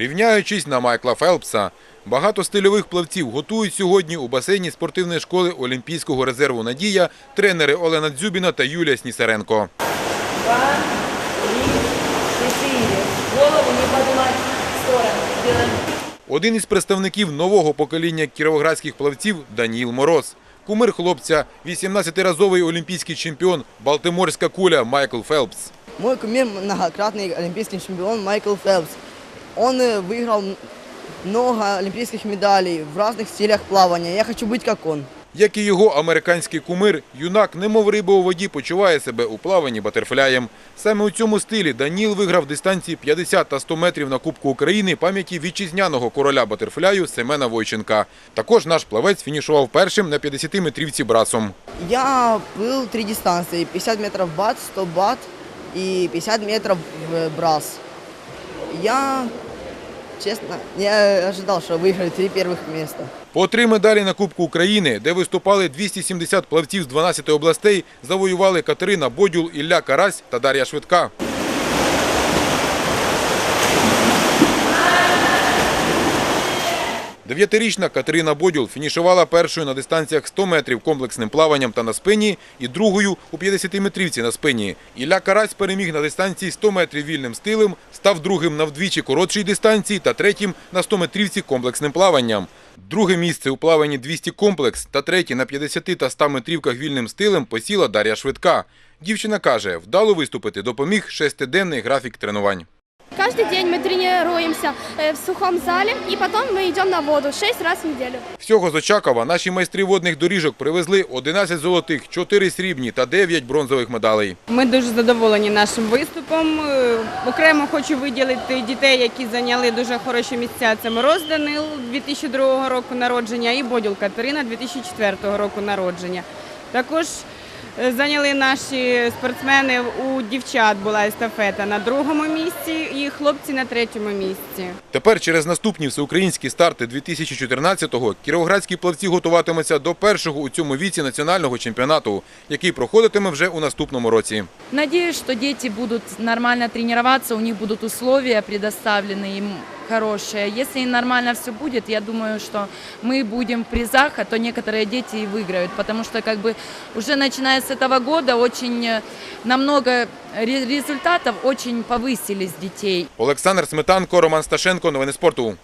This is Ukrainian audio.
Рівняючись на Майкла Фелпса, багато стильових плавців готують сьогодні у басейні спортивної школи Олімпійського резерву «Надія» тренери Олена Дзюбіна та Юлія Снісаренко. Два, три, четыре. Голову не поднимать в сторону. Один із представників нового покоління кіровоградських плавців – Даніл Мороз. Кумир хлопця – 18-разовий олімпійський чемпіон Балтиморська куля Майкл Фелпс. Мой кумир – многократный олимпийский чемпион Майкл Фелпс. Он э, выиграл м- много олимпийских медалей в разных стилях плавания. Я хочу быть как он. Як і його американський кумир, юнак, немов риба у воді, почуває себе у плаванні батерфляєм. Саме у цьому стилі Даніл виграв дистанції 50 та 100 метрів на Кубку України пам'яті вітчизняного короля батерфляю Семена Войченка. Також наш плавець фінішував першим на 50-метрівці брасом. Я плыл три дистанции. 50 метров бат, 100 бат и 50 метров в брас. Я, чесно не ожидал, що виграю три перших місця. По три медалі на Кубку України, де виступали 270 плавців з 12 областей, завоювали Катерина Бодюл, Ілля Карась та Дар'я Швидка. Дев'ятирічна Катерина Бодюл фінішувала першою на дистанціях 100 метрів комплексним плаванням та на спині і другою у 50-метрівці на спині. Ілля Карась переміг на дистанції 100 метрів вільним стилем, став другим на вдвічі коротшій дистанції та третім на 100-метрівці комплексним плаванням. Друге місце у плаванні 200 комплекс та третє на 50 та 100 метрівках вільним стилем посіла Дар'я Швидка. Дівчина каже, вдало виступити допоміг шестиденний графік тренувань. Каждый день мы тренируемся э, в сухом зале и потом мы идем на воду 6 раз в неделю. Всього з Очакова наші майстри водних доріжок привезли 11 золотих, 4 срібні та 9 бронзових медалей. Ми дуже задоволені нашим виступом. Е, Окремо хочу виділити дітей, які зайняли дуже хороші місця. Це Мороз Данил 2002 року народження і Бодюл Катерина 2004 року народження. Також е, зайняли наші спортсмени у дівчат була естафета на другому місці і хлопці на третьому місці. Тепер через наступні всеукраїнські старти 2014-го кіровоградські плавці готуватимуться до першого у цьому віці національного чемпіонату, який проходитиме вже у наступному році. Надеюсь, что дети будут нормально тренироваться, у них будут условия предоставлены им хорошие. Если нормально все будет, я думаю, что мы будем в призах, а то некоторые дети и выиграют, потому что как бы уже начиная с этого года очень э, намного ре- результатов очень повысились детей. Олександр Сметанко, Роман Сташенко. Новини спорту.